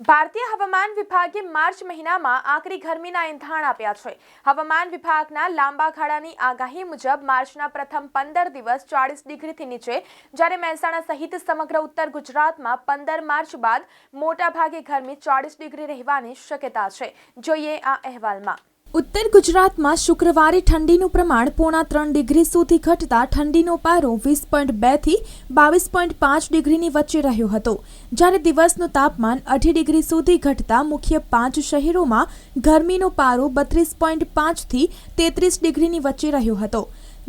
ભારતીય હવામાન વિભાગે માર્ચ મહિનામાં આકરી ગરમીના એંધાણ આપ્યા છે. હવામાન વિભાગના લાંબા ગાળાની આગાહી મુજબ માર્ચના પ્રથમ પંદર દિવસ ચાળીસ ડિગ્રીથી નીચે, જ્યારે મહેસાણા સહિત સમગ્ર ઉત્તર ગુજરાતમાં પંદર માર્ચ બાદ મોટાભાગે ગરમી ચાળીસ ડિગ્રી રહેવાની શક્યતા છે. જોઈએ આ અહેવાલમાં. ઉત્તર ગુજરાતમાં શુક્રવારે ઠંડીનું પ્રમાણ પોણા ત્રણ ડિગ્રી સુધી ઘટતા ઠંડીનો પારો વીસ પોઈન્ટ બેથી બાવીસ પોઈન્ટ પાંચ ડિગ્રીની વચ્ચે રહ્યો હતો. જ્યારે દિવસનું તાપમાન અઢી ડિગ્રી સુધી ઘટતા મુખ્ય પાંચ શહેરોમાં ગરમીનો પારો બત્રીસ પોઈન્ટ પાંચથી તેત્રીસ ડિગ્રીની વચ્ચે રહ્યો હતો.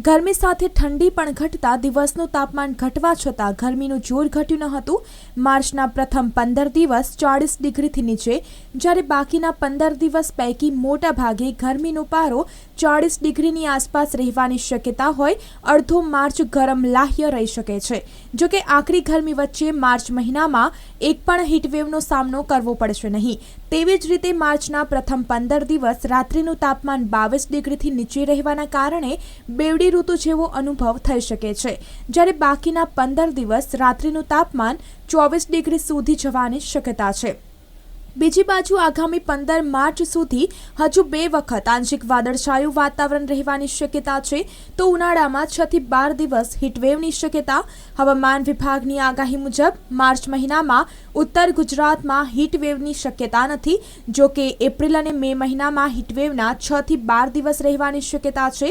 ગરમી સાથે ઠંડી પણ ઘટતા દિવસનું તાપમાન ઘટવા છતાં ગરમીનું જોર ઘટ્યું ન હતું. માર્ચના પ્રથમ પંદર દિવસ ચાળીસ ડિગ્રીથી નીચે, જ્યારે બાકીના પંદર દિવસ પૈકી મોટા ભાગે ગરમીનો પારો ચાળીસ ડિગ્રીની આસપાસ રહેવાની શક્યતા હોય, અડધો માર્ચ ગરમ લાહ્ય રહી શકે છે. જોકે આકરી ગરમી વચ્ચે માર્ચ મહિનામાં એક પણ હીટવેવનો સામનો કરવો પડશે નહીં. તેવી જ રીતે માર્ચના પ્રથમ પંદર દિવસ રાત્રિનું તાપમાન બાવીસ ડિગ્રીથી નીચે રહેવાના કારણે બેવડી ઋતુ જેવો અનુભવ થઈ શકે છે. જ્યારે બાકીના પંદર દિવસ રાત્રિનું તાપમાન ચોવીસ ડિગ્રી સુધી જવાની શક્યતા છે. બીજી બાજુ આગામી પંદર માર્ચ સુધી હજુ બે વખત આંશિક વાદળછાયું વાતાવરણ રહેવાની શક્યતા છે. તો ઉનાળામાં છ થી બાર દિવસ હીટવેવની શક્યતા. હવામાન વિભાગની આગાહી મુજબ માર્ચ મહિનામાં ઉત્તર ગુજરાતમાં હીટવેવની શક્યતા નથી. જો કે એપ્રિલ અને મે મહિનામાં હીટવેવના છ થી બાર દિવસ રહેવાની શક્યતા છે.